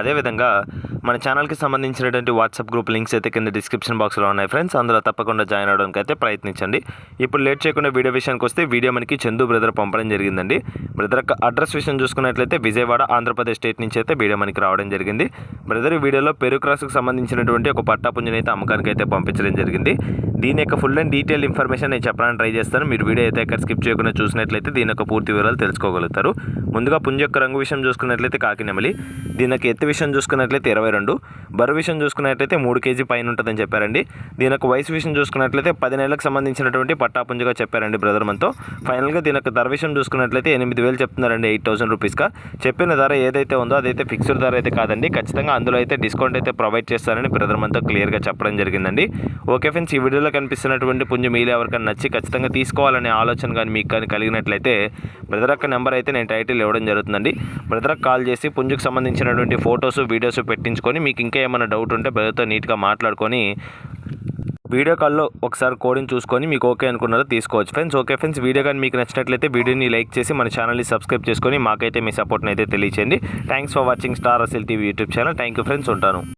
అదేవిధంగా మన ఛానల్కి సంబంధించినటువంటి వాట్సాప్ గ్రూప్ లింక్స్ అయితే కింద డిస్క్రిప్షన్ బాక్స్లో ఉన్నాయి ఫ్రెండ్స్. అందులో తప్పకుండా జాయిన్ అవడానికి అయితే ప్రయత్నించండి. ఇప్పుడు లేట్ చేయకుండా వీడియో విషయానికి వస్తే వీడియో మనకి చందు బ్రదర్ పంపడం జరిగిందండి. బ్రదర్ యొక్క అడ్రస్ విషయం చూసుకున్నట్లయితే విజయవాడ ఆంధ్రప్రదేశ్ స్టేట్ నుంచి అయితే వీడియో మనకి రావడం జరిగింది. బ్రదర్ వీడియోలో పెరుగు క్రాస్కి సంబంధించినటువంటి ఒక పట్టాపుంజని అయితే అమ్మకానికి అయితే పంపించడం జరిగింది. దీని యొక్క ఫుల్ అండ్ డీటెయిల్ ఇన్ఫర్మేషన్ నేను చెప్పడానికి ట్రై చేస్తాను. మీరు వీడియో అయితే ఎక్కడ స్కిప్ చేయకుండా చూసినట్లయితే దీని యొక్క పూర్తి వివరాలు తెలుసుకోగలుగుతారు. ముందుగా పుంజ యొక్క రంగు విషయం చూసుకున్నట్లయితే కాకినెమలి దీని యొక్క ఎత్తు విషయం చూసుకున్నట్లయితే ఇరవై రెండు. బరువు విషయం చూసుకున్నట్లయితే మూడు కేజీ పైన ఉంటుందని చెప్పారండి. దీని యొక్క వయసు విషయం చూసుకున్నట్లయితే పది నెలలకు సంబంధించినటువంటి పట్టాపుంజగా చెప్పారండి బ్రదర్ మనతో. ఫైనల్గా దీని యొక్క ధర విషయం చూసుకున్నట్లయితే ఎనిమిది వేలు చెప్తున్నారండి ఎయిట్ థౌసండ్ రూపీస్గా చెప్పిన ధర ఏదైతే ఉందో అదైతే ఫిక్స్డ్ ధర అయితే కాదండి. ఖచ్చితంగా అందులో అయితే డిస్కౌంట్ అయితే ప్రొవైడ్ చేస్తారని బ్రదర్ మనతో క్లియర్గా చెప్పడం జరిగిందండి. ఓకే ఫ్రెండ్స్ ఈ వీడియోలో కనిపిస్తున్నటువంటి పుంజు మీలో ఎవరికైనా నచ్చి ఖచ్చితంగా తీసుకోవాలనే ఆలోచన కానీ మీకు కానీ కలిగినట్లయితే బ్రదర్ నెంబర్ అయితే నేను టైటిల్ ఇవ్వడం జరుగుతుందండి. బ్రదర్కి కాల్ చేసి పుంజుకు సంబంధించినటువంటి ఫొటోస్ వీడియోస్ పెట్టించుకొని మీకు ఇంకా ఏమైనా డౌట్ ఉంటే బ్రదర్తో నీట్గా మాట్లాడుకొని వీడియో కాల్లో ఒకసారి కోడింగ్ చూసుకొని మీకు ఓకే అనుకున్నారో తీసుకోవచ్చు. ఫ్రెండ్స్ ఓకే ఫ్రెండ్స్ వీడియో కానీ మీకు నచ్చినట్లయితే వీడియోని లైక్ చేసి మన ఛానల్ని సబ్స్క్రైబ్ చేసుకొని మాకైతే మీ సపోర్ట్ని అయితే తెలియచేయండి. Thanks for watching star Asil TV YouTube channel. Thank you friends ఉంటాను.